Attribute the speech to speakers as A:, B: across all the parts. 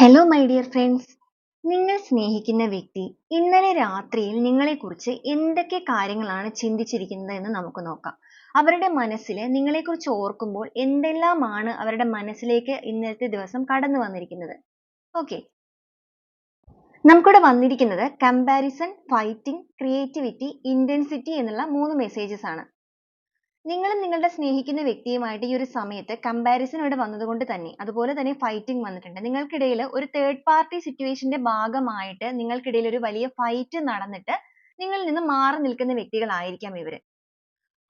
A: Hello my dear friends നിങ്ങൾ സ്നേഹിക്കുന്ന വ്യക്തി ഇന്നലെ രാത്രിയിൽ നിങ്ങളെക്കുറിച്ച് എന്തൊക്കെ കാര്യങ്ങളാണ് ചിന്തിച്ചിരിക്കുന്നത് എന്ന് നമുക്ക് നോക്കാം. അവരുടെ മനസ്സിൽ നിങ്ങളെക്കുറിച്ച് ഓർക്കുമ്പോൾ എന്തെല്ലാമാണ് അവരുടെ മനസ്സിലേക്ക് ഇന്നത്തെ ദിവസം കടന്നു വന്നിരിക്കുന്നത്? ഓക്കെ നമുക്കിവിടെ വന്നിരിക്കുന്നത് കമ്പാരിസൺ ഫൈറ്റിംഗ് ക്രിയേറ്റിവിറ്റി ഇന്റൻസിറ്റി എന്നുള്ള മൂന്ന് മെസ്സേജസ് ആണ്. നിങ്ങളും നിങ്ങളുടെ സ്നേഹിക്കുന്ന വ്യക്തിയുമായിട്ട് ഈ ഒരു സമയത്ത് കമ്പാരിസൺ ഇവിടെ വന്നതുകൊണ്ട് തന്നെ അതുപോലെ തന്നെ ഫൈറ്റിംഗ് വന്നിട്ടുണ്ട്. നിങ്ങൾക്കിടയിൽ ഒരു തേർഡ് പാർട്ടി സിറ്റുവേഷന്റെ ഭാഗമായിട്ട് നിങ്ങൾക്കിടയിൽ ഒരു വലിയ ഫൈറ്റ് നടന്നിട്ട് നിങ്ങളിൽ നിന്ന് മാറി നിൽക്കുന്ന വ്യക്തികളായിരിക്കാം ഇവർ.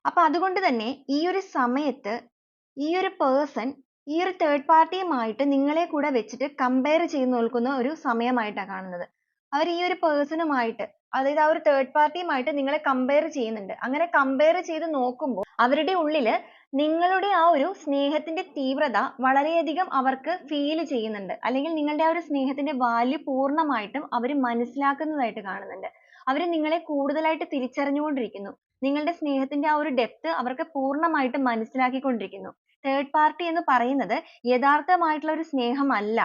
A: അപ്പൊ അതുകൊണ്ട് തന്നെ ഈ ഒരു സമയത്ത് ഈ ഒരു പേഴ്സൺ ഈ ഒരു തേർഡ് പാർട്ടിയുമായിട്ട് നിങ്ങളെ കൂടെ വെച്ചിട്ട് കമ്പയർ ചെയ്ത് നോക്കുന്ന ഒരു സമയമായിട്ടാണ് കാണുന്നത്. അവർ ഈ ഒരു പേഴ്സണുമായിട്ട് അതായത് ആ ഒരു തേർഡ് പാർട്ടിയുമായിട്ട് നിങ്ങളെ കമ്പയർ ചെയ്യുന്നുണ്ട്. അങ്ങനെ കമ്പയർ ചെയ്ത് നോക്കുമ്പോൾ അവരുടെ ഉള്ളിൽ നിങ്ങളുടെ ആ ഒരു സ്നേഹത്തിന്റെ തീവ്രത വളരെയധികം അവർക്ക് ഫീൽ ചെയ്യുന്നുണ്ട്. അല്ലെങ്കിൽ നിങ്ങളുടെ ആ ഒരു സ്നേഹത്തിന്റെ value പൂർണമായിട്ടും അവർ മനസ്സിലാക്കുന്നതായിട്ട് കാണുന്നുണ്ട്. അവർ നിങ്ങളെ കൂടുതലായിട്ട് തിരിച്ചറിഞ്ഞുകൊണ്ടിരിക്കുന്നു. നിങ്ങളുടെ സ്നേഹത്തിന്റെ ആ ഒരു ഡെപ്ത് അവർക്ക് പൂർണമായിട്ടും മനസ്സിലാക്കിക്കൊണ്ടിരിക്കുന്നു. തേർഡ് പാർട്ടി എന്ന് പറയുന്നത് യഥാർത്ഥമായിട്ടുള്ള ഒരു സ്നേഹമല്ല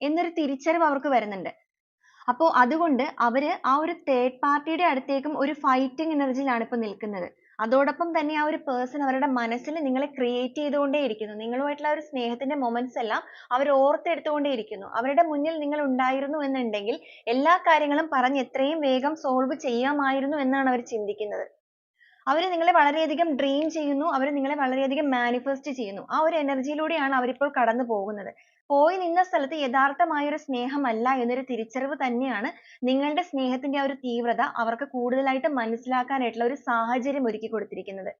A: എന്നൊരു തിരിച്ചറിവ് അവർക്ക് വരുന്നുണ്ട്. അപ്പോൾ അതുകൊണ്ട് അവർ ആ ഒരു തേർഡ് പാർട്ടിയുടെ അടുത്തേക്കും ഒരു ഫൈറ്റിംഗ് എനർജിയിലാണ് ഇപ്പോൾ നിൽക്കുന്നത്. അതോടൊപ്പം തന്നെ ആ ഒരു പേഴ്സൺ അവരുടെ മനസ്സിൽ നിങ്ങളെ ക്രിയേറ്റ് ചെയ്തുകൊണ്ടേയിരിക്കുന്നു നിങ്ങളുമായിട്ടുള്ള ഒരു സ്നേഹത്തിന്റെ മൊമെന്റ്സ് എല്ലാം അവർ ഓർത്തെടുത്തുകൊണ്ടേയിരിക്കുന്നു അവരുടെ മുന്നിൽ നിങ്ങൾ ഉണ്ടായിരുന്നു എന്നുണ്ടെങ്കിൽ എല്ലാ കാര്യങ്ങളും പറഞ്ഞ് എത്രയും വേഗം സോൾവ് ചെയ്യാമായിരുന്നു എന്നാണ് അവർ ചിന്തിക്കുന്നത്. അവർ നിങ്ങളെ വളരെയധികം dream ചെയ്യുന്നു അവർ നിങ്ങളെ വളരെയധികം manifest ചെയ്യുന്നു. ആ ഒരു എനർജിയിലൂടെയാണ് അവരിപ്പോൾ കടന്നു പോകുന്നത്. പോയി നിന്ന സ്ഥലത്ത് യഥാർത്ഥമായ ഒരു സ്നേഹമല്ല എന്നൊരു തിരിച്ചറിവ് തന്നെയാണ് നിങ്ങളുടെ സ്നേഹത്തിന്റെ ആ ഒരു തീവ്രത അവർക്ക് കൂടുതലായിട്ട് മനസ്സിലാക്കാനായിട്ടുള്ള ഒരു സാഹചര്യം ഒരുക്കി കൊടുത്തിരിക്കുന്നത്.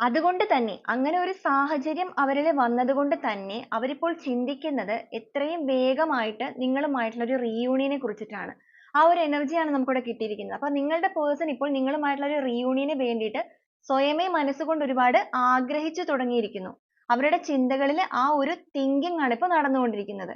A: അതുകൊണ്ട് തന്നെ അങ്ങനെ ഒരു സാഹചര്യം അവരിൽ വന്നതുകൊണ്ട് തന്നെ അവരിപ്പോൾ ചിന്തിക്കുന്നത് എത്രയും വേഗമായിട്ട് നിങ്ങളുമായിട്ടുള്ള ഒരു reunion കുറിച്ചിട്ടാണ്. ആ ഒരു എനർജിയാണ് നമുക്കിവിടെ കിട്ടിയിരിക്കുന്നത്. അപ്പോൾ നിങ്ങളുടെ person ഇപ്പോൾ നിങ്ങളുമായിട്ടുള്ള ഒരു reunion വേണ്ടിയിട്ട് സ്വയമേ മനസ്സുകൊണ്ട് ഒരുപാട് ആഗ്രഹിച്ചു തുടങ്ങിയിരിക്കുന്നു. അവരുടെ ചിന്തകളിൽ ആ ഒരു thinking ആണ് ഇപ്പോൾ നടന്നുകൊണ്ടിരിക്കുന്നത്.